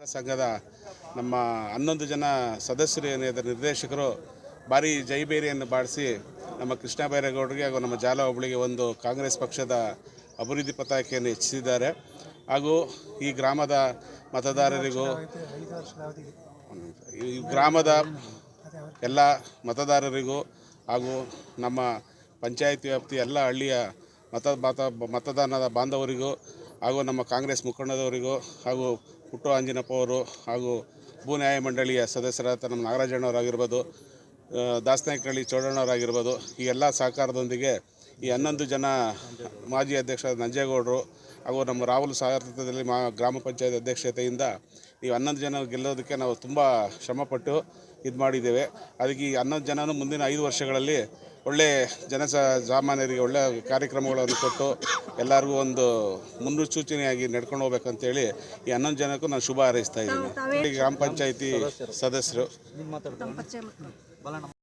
ಸಂಘದ ನಮ್ಮ ಹನ್ನೊಂದು ಜನ ಸದಸ್ಯರು ಏನಿದೆ ನಿರ್ದೇಶಕರು ಭಾರಿ ಜೈಬೇರಿಯನ್ನು ಬಾಡಿಸಿ ನಮ್ಮ ಕೃಷ್ಣ ಬೈರೇಗೌಡರಿಗೆ ಹಾಗೂ ನಮ್ಮ ಜಾಲ ಹೋಬಳಿಗೆ ಒಂದು ಕಾಂಗ್ರೆಸ್ ಪಕ್ಷದ ಅಭಿವೃದ್ಧಿ ಪತಾಕೆಯನ್ನು ಹೆಚ್ಚಿಸಿದ್ದಾರೆ. ಹಾಗೂ ಈ ಗ್ರಾಮದ ಮತದಾರರಿಗೂ ಈ ಗ್ರಾಮದ ಎಲ್ಲ ಮತದಾರರಿಗೂ ಹಾಗೂ ನಮ್ಮ ಪಂಚಾಯತ್ ವ್ಯಾಪ್ತಿ ಎಲ್ಲ ಹಳ್ಳಿಯ ಮತ ಮತ ಮತದಾನದ ಬಾಂಧವರಿಗೂ ಹಾಗೂ ನಮ್ಮ ಕಾಂಗ್ರೆಸ್ ಮುಖಂಡದವರಿಗೂ ಹಾಗೂ ಪುಟ್ಟು ಆಂಜಿನಪ್ಪ ಅವರು ಹಾಗೂ ಭೂ ನ್ಯಾಯ ಮಂಡಳಿಯ ಸದಸ್ಯರಾದ ನಮ್ಮ ನಾಗರಾಜಣ್ಣವರಾಗಿರ್ಬೋದು ದಾಸನಾಯಕನಹಳ್ಳಿ ಚೌಡಣ್ಣವರಾಗಿರ್ಬೋದು ಈ ಎಲ್ಲ ಸಹಕಾರದೊಂದಿಗೆ ಈ ಹನ್ನೊಂದು ಜನ ಮಾಜಿ ಅಧ್ಯಕ್ಷ ನಂಜೇಗೌಡರು ಹಾಗೂ ನಮ್ಮ ರಾಹುಲ್ ಸಾರಥ್ಯದಲ್ಲಿ ಮಾ ಗ್ರಾಮ ಪಂಚಾಯತ್ ಅಧ್ಯಕ್ಷತೆಯಿಂದ ಈ ಹನ್ನೊಂದು ಜನ ಗೆಲ್ಲೋದಕ್ಕೆ ನಾವು ತುಂಬ ಶ್ರಮಪಟ್ಟು ಇದು ಮಾಡಿದ್ದೇವೆ. ಅದಕ್ಕೆ ಈ ಹನ್ನೊಂದು ಜನನು ಮುಂದಿನ ಐದು ವರ್ಷಗಳಲ್ಲಿ ಒಳ್ಳೆ ಜನ ಸಾಮಾನ್ಯರಿಗೆ ಒಳ್ಳೆ ಕಾರ್ಯಕ್ರಮಗಳನ್ನು ಕೊಟ್ಟು ಎಲ್ಲರಿಗೂ ಒಂದು ಮುನ್ಸೂಚನೆಯಾಗಿ ನಡ್ಕೊಂಡು ಹೋಗ್ಬೇಕಂತೇಳಿ ಈ ಹನ್ನೊಂದು ಜನಕ್ಕೂ ನಾನು ಶುಭ ಹಾರೈಸ್ತಾ ಇದ್ದೀನಿ. ಗ್ರಾಮ ಪಂಚಾಯಿತಿ ಸದಸ್ಯರು.